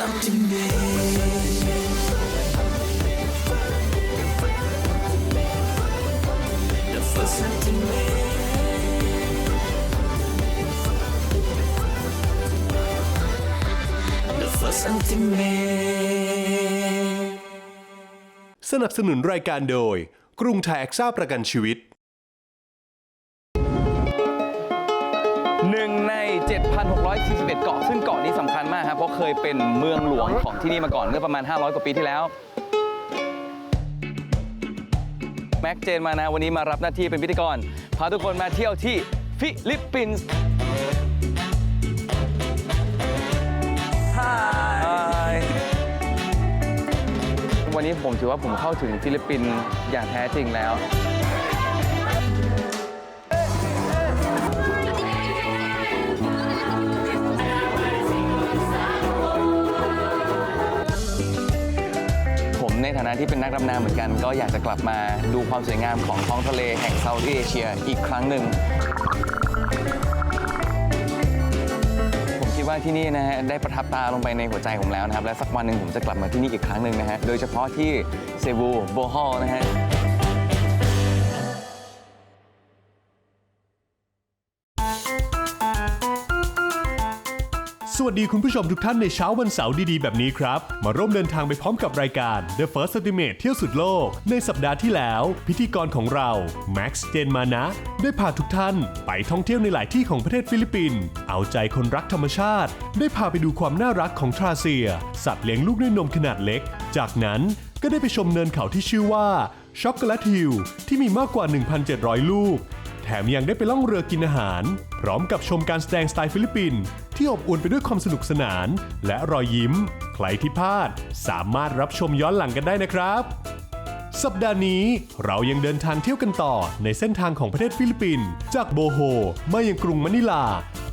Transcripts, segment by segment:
The first ultimate The first ultimate The first ultimate สนับสนุนรายการโดย กรุงไทยแอคซ่าประกันชีวิต 7,641 เกาะ ซึ่งเกาะนี้สำคัญมากครับ เพราะเคยเป็นเมืองหลวงของที่นี่มาก่อนเมื่อประมาณ 500 กว่าปีที่แล้ว แม็กเจนมานะ วันนี้มารับหน้าที่เป็นพิธีกร พาทุกคนมาเที่ยวที่ฟิลิปปินส์ฮายวันนี้ผมถือว่าผมเข้าถึงฟิลิปปินส์อย่างแท้จริงแล้ว นะที่เป็นนักดำน้ำเหมือนกัน ก็อยากจะกลับมาดูความสวยงามของท้องทะเลแห่งเซาท์เอเชียอีกครั้งหนึ่งผมคิดว่าที่นี่นะฮะได้ประทับตาลงไปในหัวใจผมแล้วนะครับ และสักวันหนึ่งผมจะกลับมาที่นี่อีกครั้งหนึ่งนะฮะโดยเฉพาะที่เซบูโบฮอลนะฮะ วัสดีคุณผู้ชมทุกท่านในเช้าวันเสาร์ดีๆ แบบนี้ครับ มาร่วมเดินทางไปพร้อมกับรายการ The First Ultimate เที่ยวสุดโลก ในสัปดาห์ที่แล้ว พิธีกรของเรา Max เจนมานะ ได้พาทุกท่าน ไปท่องเที่ยวในหลายที่ของประเทศฟิลิปปินส์เอาใจคนรักธรรมชาติ ได้พาไปดูความน่ารักของทราเซีย สัตว์เลี้ยงลูกด้วยนมขนาดเล็ก จากนั้นก็ได้ไปชมเนินเขาที่ชื่อว่าช็อกโกแลตฮิลที่มีมากกว่า 1,700 ลูก แถมยังได้ไปล่องเรือกินอาหาร พร้อมกับชมการแสดงสไตล์ฟิลิปปินส์ ที่อบอุ่นไปด้วยความสนุกสนาน และรอยยิ้ม ใครที่พลาด สามารถรับชมย้อนหลังกันได้นะครับ สัปดาห์นี้เรายังเดินทางเที่ยวกันต่อในเส้นทางของประเทศฟิลิปปินส์จากโบโฮมายังกรุงมะนิลา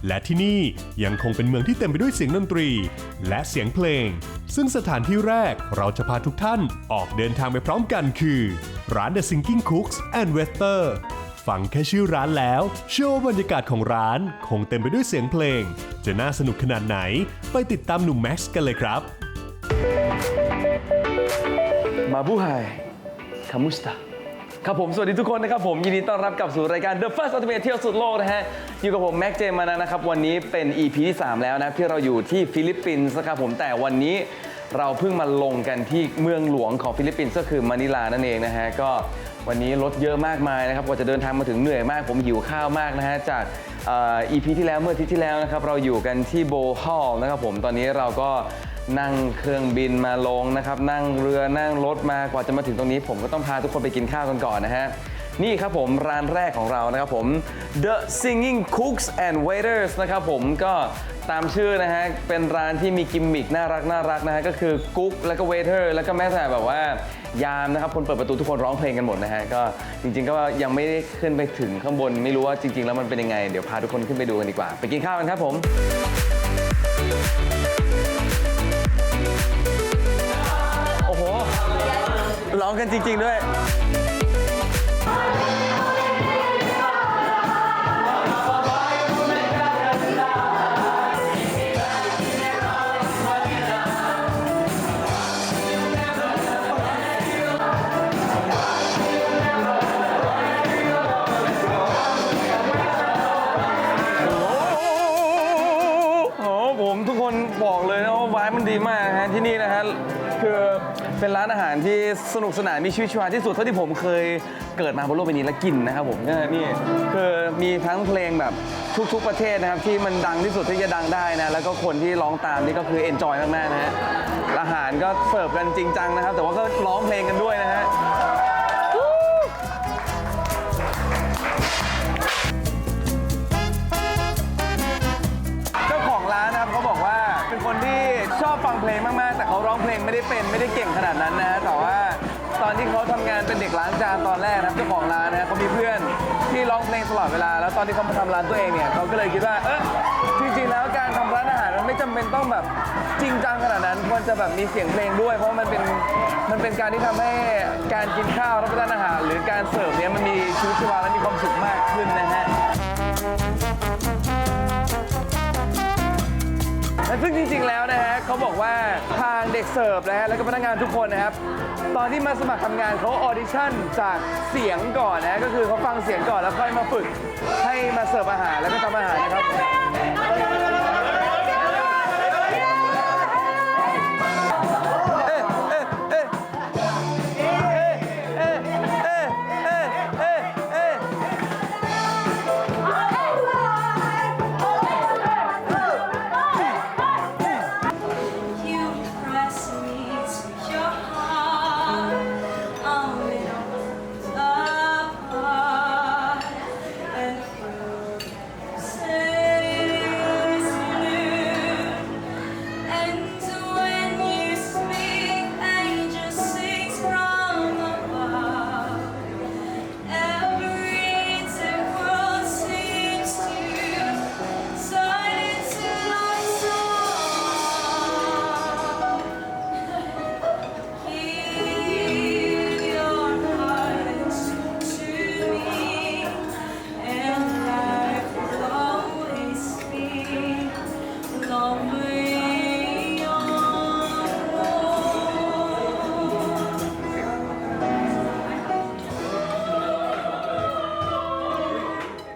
และที่นี่ยังคงเป็นเมืองที่เต็มไปด้วยเสียงดนตรี และเสียงเพลง ซึ่งสถานที่แรกเราจะพาทุกท่านออกเดินทางไปพร้อมกันคือ ร้าน The Sinking Cooks and Wester ฟังแค่ชื่อร้านแล้ว เชื่อว่าบรรยากาศของร้านคงเต็มไปด้วยเสียงเพลง จะน่าสนุกขนาดไหน ไปติดตามหนุ่มแม็กซ์กันเลยครับ มาบูไฮคามุสตาครับผม สวัสดีทุกคนนะครับผม ยินดีต้อนรับกลับสู่รายการ The First Ultimate เที่ยวสุดโลกนะฮะ อยู่กับผม แม็กเจมานะนะครับ วันนี้เป็น EP ที่ 3 แล้วนะที่เราอยู่ที่ฟิลิปปินส์นะครับผมแต่วันนี้เราเพิ่งมาลงกันที่เมืองหลวงของฟิลิปปินส์ก็คือมะนิลานั่นเองนะฮะก็ วันนี้รถเยอะมากมายนะครับกว่าจะเดินทางมาถึงเหนื่อยมาก ผมหิวข้าวมากนะฮะจากอ่อ EP ที่แล้วเมื่ออาทิตย์ที่แล้วนะครับเราอยู่กันที่โบฮอลนะครับผมตอนนี้เราก็นั่งเครื่องบินมาลงนะครับนั่งเรือนั่งรถมากว่าจะมาถึงตรงนี้ ผมก็ต้องพาทุกคนไปกินข้าวกันก่อนนะฮะนี่ครับผมร้านแรกของเรานะครับผม The Singing Cooks and Waiters นะครับผมก็ตามชื่อนะฮะเป็นร้านที่มีกิมมิคน่ารักน่ารักนะฮะก็คือกุ๊กแล้วก็เวเทอร์แล้วก็แม้แต่แบบว่า ยามนะครับคนเปิดประตูทุกคนร้องเพลงกันหมดนะฮะก็จริงๆก็ยังไม่ได้ขึ้นไปถึงข้างบน ไม่รู้ว่าจริง ๆ แล้วมันเป็นยังไงเดี๋ยวพาทุกคนขึ้นไปดูกันดีกว่า ไปกินข้าวกันครับผมโอ้โหร้องกันจริง ๆ ด้วย คือเป็นร้านอาหารที่สนุกสนานมีชีวิตชีวาที่สุดเท่าที่ผมเคยเกิดมาบนโลกใบนี้และกินนะครับผมก็นี่คือมีทั้งเพลงแบบทุกๆประเทศนะครับที่มันดังที่สุดที่จะดังได้นะแล้วก็คนที่ร้องตามนี่ก็คือเอนจอยมากๆนะฮะอาหารก็เสิร์ฟกันจริงจังนะครับ แต่ว่าก็ร้องเพลงกันด้วยนะฮะ ด็กล้างจานตอนแรกนะครับเจ้าของร้านนะฮะเขามีเพื่อนที่ร้องเพลงตลอดเวลา แล้วตอนที่เขามาทำร้านตัวเองเนี่ยเขาก็เลยคิดว่าเออจริงๆแล้วการทำร้านอาหารมันไม่จำเป็นต้องแบบจริงจังขนาดนั้นควรจะแบบมีเสียงเพลงด้วย เพราะมันเป็นมันเป็นการที่ทำให้การกินข้าวรับประทานอาหาร หรือการเสิร์ฟเนี่ยมันมีชีวิตชีวาและมีความสุขมากขึ้นนะฮะ และซึ่งจริงๆแล้วนะฮะเขาบอกว่าทางเด็กเสิร์ฟนะฮะแล้วก็พนักงานทุกคนนะครับ ตอนที่มาสมัครทำงานเขาออดิชั่นจากเสียงก่อนนะก็คือเขาฟังเสียงก่อนแล้วค่อยมาฝึกให้มาเสิร์ฟอาหารแล้วก็ทำอาหารนะครับ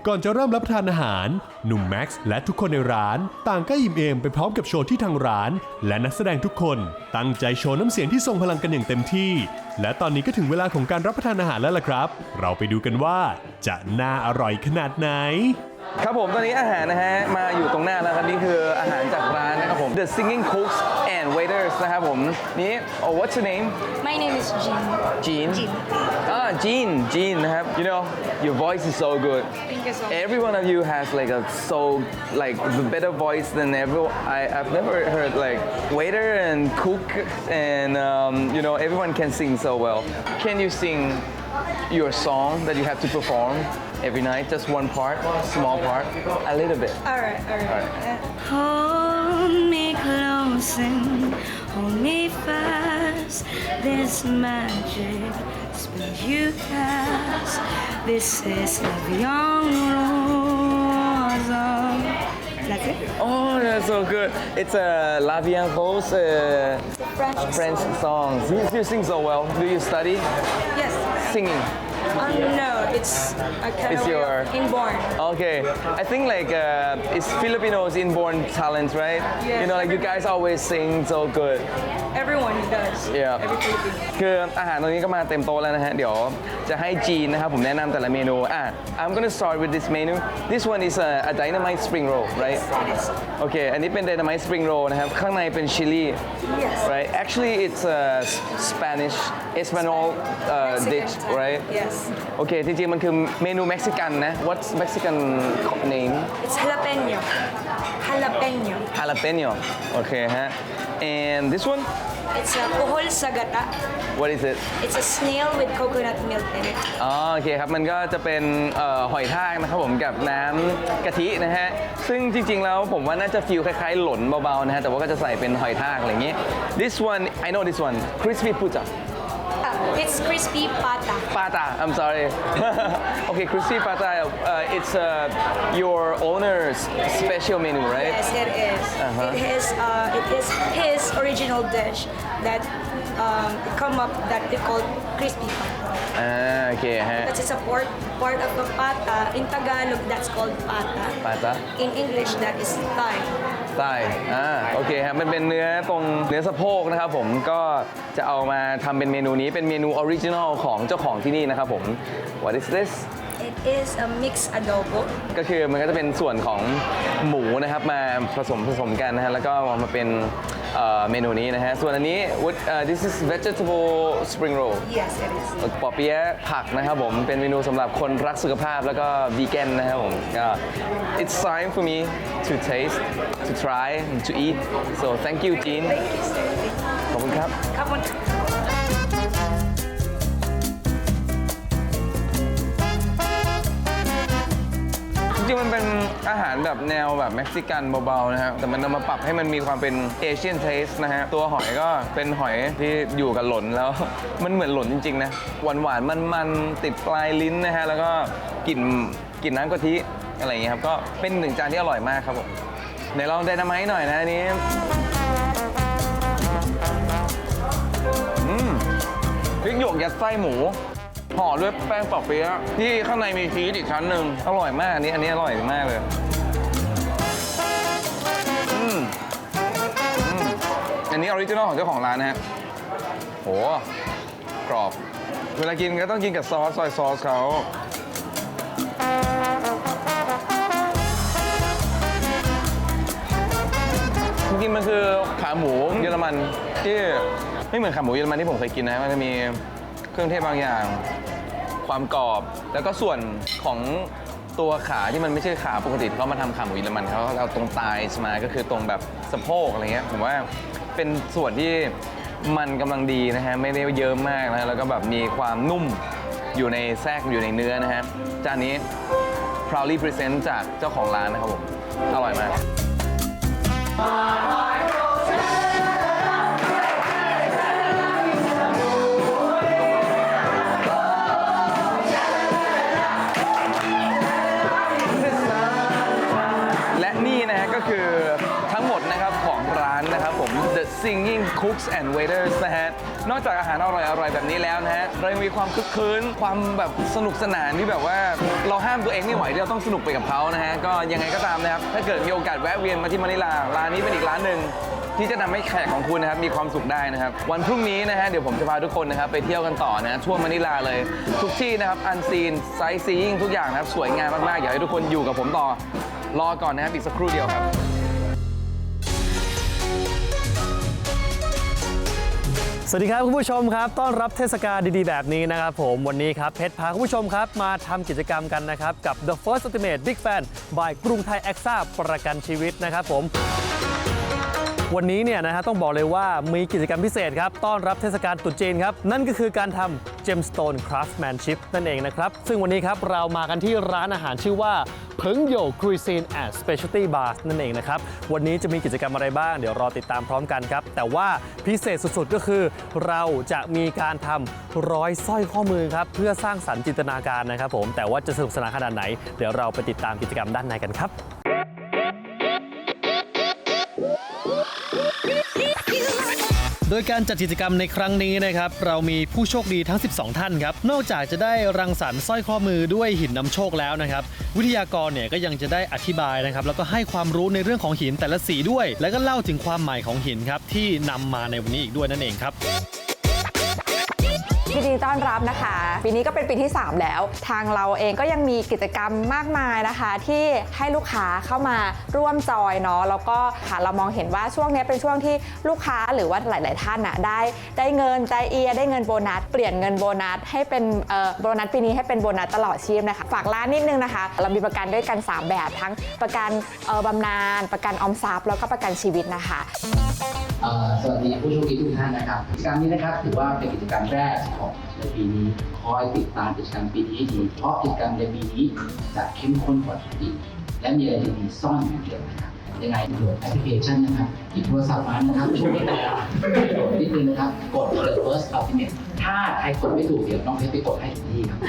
ก่อนจะเริ่มรับประทานอาหาร หนุ่มแม็กซ์และทุกคนในร้านต่างก็อิ่มเอมไปพร้อมกับโชว์ที่ทางร้าน และนักแสดงทุกคน ตั้งใจโชว์น้ำเสียงที่ทรงพลังกันอย่างเต็มที่ และตอนนี้ก็ถึงเวลาของการรับประทานอาหารแล้วล่ะครับ เราไปดูกันว่า จะน่าอร่อยขนาดไหน ครับผมตอนนี้อาหารนะฮะ มาอยู่ตรงหน้าแล้วครับนี่คืออาหารจากร้านนะครับผม The Singing Cooks and Waiters นะครับผมนี่ oh what's your name My name is Jean. Jean Jean. ah Ah, Jean, Jean, have, you know, your voice is so good. Thank you so much. Every one of you has like a so like the better voice than ever. I, I've never heard like waiter and cook and um, you know everyone can sing so well. Can you sing your song that you have to perform every night? Just one part, small part, a little bit. All right, all right. All right. Hold me close and hold me fast. This magic spell you cast. This is love young rose. That's it. Oh, that's so good. It's a La Vie en Rose uh, French. French song. You, you sing so well. Do you study Yes. singing? Um, no, it's a kind It's of your- inborn. Okay, I think like uh, it's Filipinos inborn talent, right? Yeah. You know, like you guys always sing so good. Everyone does. Yeah. Every Filipino. คืออาหารตรงนี้ก็มาเต็มโต๊ะแล้วนะฮะ เดี๋ยวจะให้จีนนะครับผมแนะนำแต่ละเมนู อ่ะ I'm gonna start with this menu this one is a, a dynamite spring roll right It is. โอเค อันนี้เป็น dynamite spring roll นะครับ ข้างในเป็นชิลลี่ Yes. right actually it's a Spanish Espanol uh, Mexican dish type. right Yes. โอเค จ ริงๆ มันคือเมนูเม็กซิกันนะ what's Mexican name It's jalapeno. Jalapeno. jalapeno โอเคฮะ and this one It's a kuhol sa gata. what is it It's a snail with coconut milk in it. อ๋อโอเคครับ มันก็จะเป็นเอ่อหอยทากนะครับผมกับน้ำกะทินะฮะ ซึ่งจริงๆแล้วผมว่าน่าจะฟิลคล้ายๆหล่นเบาๆนะฮะ แต่ว่าก็จะใส่เป็นหอยทากอะไรอย่างงี้ this one I know this one crispy puja Ah, it's crispy pata. Pata I'm sorry okay crispy pata uh, it's uh, your owner's special menu right Yes, it is. Uh-huh. It is. Uh, it is his original dish that um, come up that they call crispy pata. อ่าโอเคฮะ That's it's a part part of the pata. In Tagalog, that's called pata. pata In English, that is thigh. ใต้อ่า โอเคครับ มันเป็นเนื้อตรงเนื้อสะโพกนะครับผม ก็จะเอามาทำเป็นเมนูนี้ เป็นเมนูออริจินอลของเจ้าของที่นี่นะครับผม What is this It is a mixed adobo. ก็คือมันก็จะเป็นส่วนของหมูนะครับมาผสมผสมกันนะฮะแล้วก็เอามาเป็นเอ่อเมนูนี้นะฮะส่วนอันนี้ what uh, this is vegetable spring roll Yes, it is. ปอเปี๊ยะผักนะครับผมเป็นเมนูสำหรับคนรักสุขภาพแล้วก็วีแกนนะครับผมก็ it's time for me to taste to try to eat so thank you Jean Thank you, sir. ขอบคุณครับ Come on. จ ริงๆมันเป็นอาหารแบบแนวแบบเม็กซิกันเบาๆนะฮะแต่มันนำมาปรับให้มันมีความเป็นเอเชียนเทสนะฮะตัวหอยก็เป็นหอยที่อยู่กับหลนแล้ว มันเหมือนหลนจริงๆนะหวานๆมันๆติดปลายลิ้นนะฮะแล้วก็กลิ่นกลิ่นน้ำกะทิอะไรอย่างเงี้ยครับก็เป็นหนึ่งจานที่อร่อยมากครับผมเดี๋ยวลองไดนาไมต์หน่อยนะอันนี้อืมพริกหยวกยัดไส้หมู ห่อด้วยแป้งปอกเปี๊ยะที่ข้างในมีชีสอีกชั้นหนึ่งอร่อยมากอันนี้อันนี้อร่อยมากเลยอืมอืมอันนี้ออริจินอลของเจ้าของร้านนะฮะโหกรอบ เวลากินก็ต้องกินกับซอสซอยซอสเขาจริงๆมันคือขาหมูเยอรมันที่ไม่เหมือนขาหมูเยอรมันที่ผมเคยกินนะมันจะมีเครื่องเทศบางอย่าง ความกรอบ แล้วก็ส่วนของตัวขาที่มันไม่ใช่ขาปกติที่เขามาทำขาหมูเยอรมันเขาเอาตรงตายมาก็คือตรงแบบสะโพกอะไรเงี้ยผมว่าเป็นส่วนที่มันกำลังดีนะฮะไม่ได้เยอะมากนะแล้วก็แบบมีความนุ่มอยู่ในแทรกอยู่ในเนื้อนะฮะจานนี้ proudly present จากเจ้าของร้านนะครับผม อร่อยมาก Cooks and Waiters นะฮะ นอกจากอาหารอร่อยๆ แบบนี้แล้วนะฮะ เรายังมีความคึกคืนความแบบสนุกสนานที่แบบว่าเราห้ามตัวเองไม่ไหวที่เราต้องสนุกไปกับเขานะฮะ ก็ยังไงก็ตามนะครับ ถ้าเกิดมีโอกาสแวะเวียนมาที่มะนิลา ร้านนี้เป็นอีกร้านหนึ่งที่จะทำให้แขกของคุณนะครับมีความสุขได้นะครับ วันพรุ่งนี้นะฮะเดี๋ยวผมจะพาทุกคนนะครับไปเที่ยวกันต่อนะทั่วมะนิลาเลย ทุกที่นะครับอันซีนไซซีอิงทุกอย่างนะครับสวยงามมากๆอยากให้ทุกคนอยู่กับผมต่อรอก่อนนะครับอีกสักครู่เดียวครับ สวัสดีครับคุณผู้ชมครับ ต้อนรับเทศกาลดีๆ แบบนี้นะครับผมวันนี้ครับเพชรพาคุณผู้ชมครับ มาทำกิจกรรมกันนะครับ กับ The First Ultimate Big Fan by กรุงไทยแอคซ่าประกันชีวิตนะครับผม วันนี้เนี่ยนะฮะต้องบอกเลยว่ามีกิจกรรมพิเศษครับต้อนรับเทศกาลตรุษจีนครับ นั่นก็คือการทำ Gemstone Craftsmanship นั่นเองนะครับ ซึ่งวันนี้ครับเรามากันที่ร้านอาหารชื่อว่าเพิงโยคุยซีนแอนด์สเปเชียลตี้บาร์นั่นเองนะครับ วันนี้จะมีกิจกรรมอะไรบ้าง เดี๋ยวรอติดตามพร้อมกันครับ แต่ว่าพิเศษสุดๆก็คือ เราจะมีการทำร้อยสร้อยข้อมือครับ เพื่อสร้างสรรค์จินตนาการนะครับผมแต่ว่าจะสนุกสนานขนาดไหน เดี๋ยวเราไปติดตามกิจกรรมด้านในกันครับ โดยการจัดกิจกรรมในครั้งนี้นะครับ เรามีผู้โชคดีทั้ง 12 ท่านครับ นอกจากจะได้รังสรรค์สร้อยข้อมือด้วยหินนำโชคแล้วนะครับ วิทยากรเนี่ยก็ยังจะได้อธิบายนะครับ แล้วก็ให้ความรู้ในเรื่องของหินแต่ละสีด้วย แล้วก็เล่าถึงความหมายของหินครับที่นำมาในวันนี้อีกด้วยนั่นเองครับ นดีต้อนรับนะคะ ปีนี้ก็เป็นปีที่ 3 แล้ว ทางเราเองก็ยังมีกิจกรรมมากมายนะคะ ที่ให้ลูกค้าเข้ามาร่วมจอยเนาะแล้วก็ค่ะเรามองเห็นว่าช่วงนี้เป็นช่วงที่ลูกค้าหรือว่าหลาย ๆ ท่านนะได้ได้เงินได้เอียได้เงินโบนัสเปลี่ยนเงินโบนัสให้เป็นโบนัสปีนี้ให้เป็นโบนัสตลอดชีพนะคะฝากร้านนิดนึงนะคะ เรามีประกันด้วยกัน 3 แบบทั้งประกันบำนาญประกันออมทรัพย์แล้วก็ประกันชีวิตนะคะ สวัสดีผู้โชคดีทุกท่านนะครับกิจกรรมนี้นะครับถือว่าเป็นกิจกรรมแรกของในปีนี้คอยติดตามกิจกรรมปีนี้ดีเพราะกิจกรรมในปีนี้จะเข้มข้นกว่าทุกปีและมีอะไรดีๆซ่อนอยู่เยอะนะครับยังไงโหลดแอปพลิเคชันนะครับหยิบโทรศัพท์มานะครับช่วยแต่โหลดนิดนึงนะครับ กด The First Ultimate ถ้าใครกดไม่ถูกเดี๋ยวน้องเพชรไปกดให้ถึงที่ครับ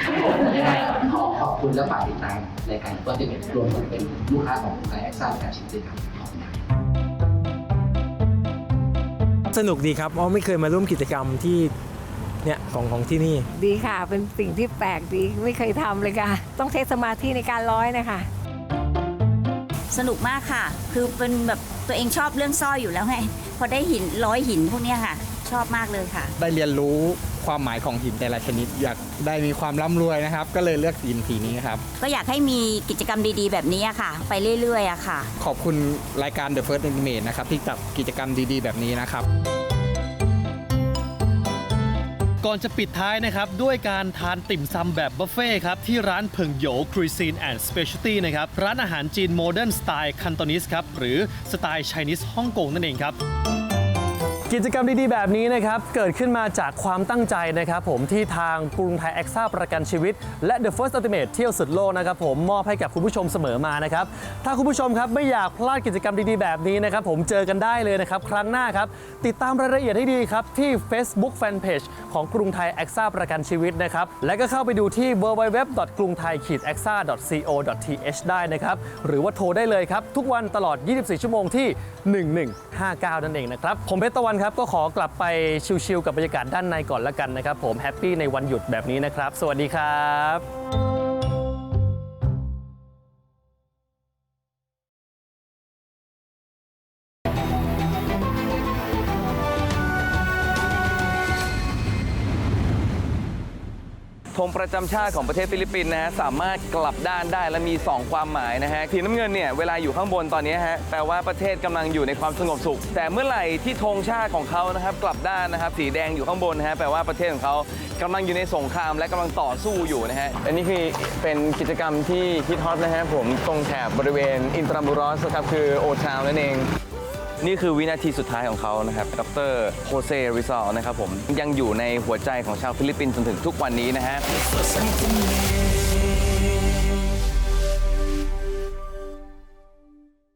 ยังไงขอขอบคุณและฝากติดตามรายการ First Ultimate รวมถึงเป็นลูกค้าของไทยแอคซ่าการชิมด้วยครับขอบคุณครับ สนุกดีครับเพราะไม่เคยมาร่วมกิจกรรมที่เนี่ยของของที่นี่ ดีค่ะ เป็นสิ่งที่แปลกดี ไม่เคยทำเลยค่ะ ต้องใช้สมาธิในการร้อยนะคะ สนุกมากค่ะ คือเป็นแบบตัวเองชอบเรื่องสร้อยอยู่แล้วไง พอได้หินร้อยหินพวกเนี้ยค่ะ ชอบมากเลยค่ะ ได้เรียนรู้ ความหมายของหินแต่ละชนิด อยากได้มีความร่ำรวยนะครับ ก็เลยเลือกหินสีนี้ครับ ก็อยากให้มีกิจกรรมดีๆ แบบนี้อะค่ะ ไปเรื่อยๆอะค่ะ ขอบคุณรายการ The First Intimate นะครับที่จัดกิจกรรมดีๆ แบบนี้นะครับ ก่อนจะปิดท้ายนะครับ ด้วยการทานติ่มซำแบบบุฟเฟ่ต์ครับ ที่ร้านเพิงโหยครุยซีนแอนด์สเปเชียลตี้นะครับ ร้านอาหารจีนโมเดิร์นสไตล์คันโตนิสครับ หรือสไตล์ไชนีสฮ่องกงนั่นเองครับ กิจกรรมดีๆ แบบนี้นะครับ เกิดขึ้นมาจากความตั้งใจนะครับผมที่ทางกรุงไทยแอคซ่าประกันชีวิต และ The First Ultimate เที่ยวสุดโลกนะครับผมมอบให้กับคุณผู้ชมเสมอมานะครับ ถ้าคุณผู้ชมครับไม่อยากพลาดกิจกรรมดีๆ แบบนี้นะครับผมเจอกันได้เลยนะครับ ครั้งหน้าครับ ติดตามรายละเอียดให้ดีครับ ที่ Facebook Fanpage ของกรุงไทยแอคซ่าประกันชีวิตนะครับ และก็เข้าไปดูที่ www กรุงไทย a x a co th ได้นะครับ หรือว่าโทรได้เลยครับทุกวันตลอด 24 ชั่วโมงที่ 1159 นั่นเองนะครับผมเพชรตะวันครับก็ขอกลับไปชิลๆกับบรรยากาศด้านในก่อนละกันนะครับ ผมแฮปปี้ในวันหยุดแบบนี้นะครับ สวัสดีครับ ประจำชาติของประเทศฟิลิปปินส์นะฮะสามารถกลับด้านได้และมี 2 ความหมายนะฮะสีน้ำเงินเนี่ยเวลาอยู่ข้างบนตอนนี้ฮะแปลว่าประเทศกำลังอยู่ในความสงบสุข แต่เมื่อไหร่ที่ธงชาติของเขานะครับกลับด้านนะครับสีแดงอยู่ข้างบนนะฮะแปลว่าประเทศของเขากำลังอยู่ในสงครามและกำลังต่อสู้อยู่นะฮะอันนี้คือเป็นกิจกรรมที่ฮิตฮอตนะฮะผมตรงแถบบริเวณอินตรามูรอสครับคือโอทาวนั่นเอง นี่คือวินาทีสุดท้ายของเขานะครับ ดรโฮเซริซอลนะครับผม ยังอยู่ในหัวใจของชาวฟิลิปปินส์จนถึงทุกวันนี้นะฮะ